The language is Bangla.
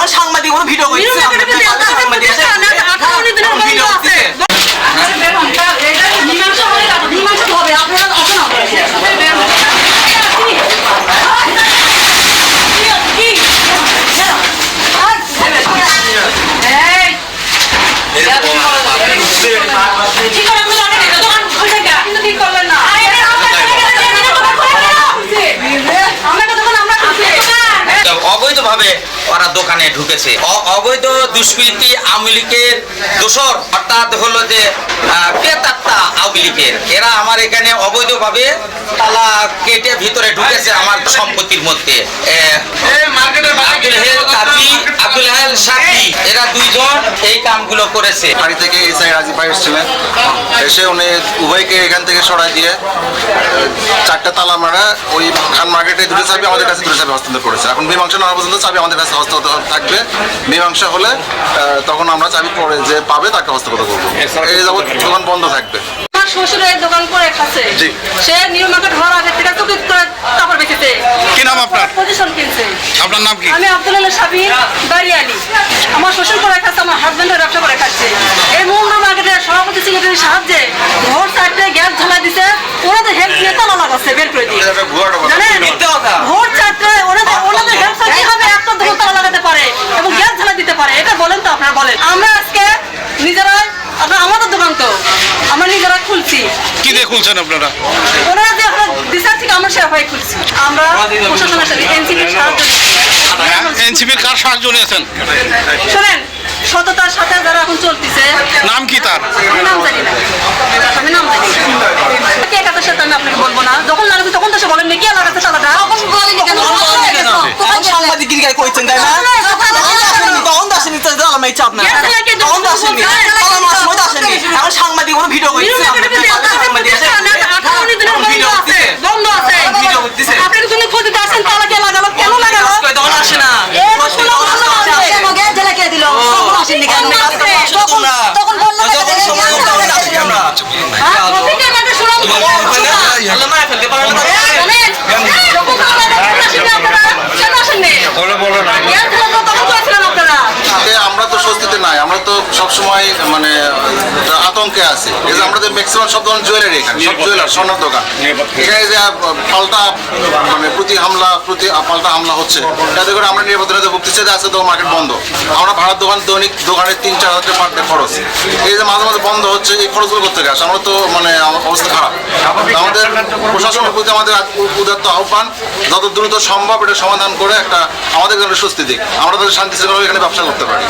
এখন সাংবাদিক কোনো ভিডিও করছে। সাংবাদিক ভিডিও করছে অবৈধভাবে ওরা দোকানে ঢুকেছে। অবৈধ দুষ্কৃতি আওয়ামী লীগের দোষর অর্থাৎ হলো যে প্রেতাত্মা আওয়ামী লীগের। এরা আমার এখানে অবৈধভাবে তালা কেটে ভিতরে ঢুকেছে আমার সম্পত্তির মধ্যে এ, আব্দুল হেল কাজী আব্দুল হেল সাকি এরা দুইজন কামগুলো করেছে। বাড়ি থেকে এসআই রাজীব ভাই এসেছিলেন। এসে উনি উভয়কে এখান থেকে সরাই দিয়ে চারটা তালা মারা ওই খান মার্কেটে দুটো চাবি আমাদের কাছে দুটো চাবি হস্তান্তর করেছে। এখন মীমাংসা না পর্যন্ত চাবি আমাদের কাছে হস্তান্তর থাকবে। মীমাংসা হলে তখন আমরা চাবি পরে যে পাবে তাকে হস্তগত করব। এই যাবৎ দোকান বন্ধ থাকবে। শ্বশুরের দোকান করে খাচ্ছে। সে নিয়মাকে হওয়ার আগে থেকে চুক্তি করে কাপড় বেচেছে। কি নাম আপনার? পজিশন কিনছে। আপনার নাম কি? আমি আব্দুল্লাহ সাবির বাড়ি আলী আমার শ্বশুর করে খাচ্ছে আমার হাজব্যান্ডের ব্যবসা করে খাচ্ছে। এই মুন্ডু মার্কেটের সভাপতি সেক্রেটারির সাহায্যে ঘর চারটে গ্যাস ঝালা দিছে। তো হেল্প নিয়ে তালা লাগাচ্ছে বের করে দিয়ে জানেন মিথ্যে কথা। ভোর চারটে ওনাদের ওনাদের ব্যবসা কীভাবে একটা দোকান তালা লাগাতে পারে এবং গ্যাস ঝালা দিতে পারে এটা বলেন তো আপনারা বলেন আমরা আজকে নিজেরাই আপনার আমাদের দোকান তো আমরা নিজেরা খুলছি কি দিয়ে খুলছেন আপনারা? ওনারা যে আপনার দিশা থেকে আমরা সেরা খুলছি। আমরা প্রশাসনের সাথে এনসিপির সাহায্য এনসিপির কার সাহায্য নিয়েছেন? শোনেন সততার সাথে যারা এখন চলতেছে নাম কি তার? আমি নাম জানি না। আমি নাম জানি কে কাদের সাথে আমি আপনাকে বলব না? যখন তখন তো সে বলেন কে লাগাচ্ছে তালাটা তখন বলেনি কেন? এখন সাংবাদিক করছেন তাই না? তখন তো তখন মারার সময় তো আসেনি এখন সাংবাদিক কোনো ভিডিও করছে সাংবাদিক আছে ভিডিও করছে বন্ধ আছে ভিডিও করতেছে। আপনার জন্য ক্ষতিতে আসেন তালা কে লাগালো কেন লাগালো তখন আসে না তোমরা তখন বলল যখন সময় মতো তখন আসি আমরা আল্লাহ মারা ফেলতে পারেন না এ আমরা তো স্বস্তিতে নাই আমরা তো সবসময় মানে আতঙ্কে আছি। এই যে আমাদের ম্যাক্সিমাম সব ধরনের জুয়েলারি এখানে সব জুয়েলার স্বর্ণের দোকান। এখানে যে পাল্টা মানে প্রতি হামলা প্রতি পাল্টা হামলা হচ্ছে যাতে করে আমরা নিরাপত্তাতে ভুগতেছি যে আছে তো মার্কেট বন্ধ। আমরা ভাড়ার দোকান দৈনিক দোকানে তিন চার হাজার পার ডে খরচ। এই যে মাঝে মাঝে বন্ধ হচ্ছে এই খরচগুলো করতে গেছে। আমরা তো মানে অবস্থা খারাপ। আমাদের প্রশাসনের প্রতি আমাদের উদাত্ত আহ্বান যত দ্রুত সম্ভব এটা সমাধান করে একটা আমাদের জন্য স্বস্তি দিক আমরা তাদের শান্তি শৃঙ্খলা এখানে ব্যবসা করতে পারি।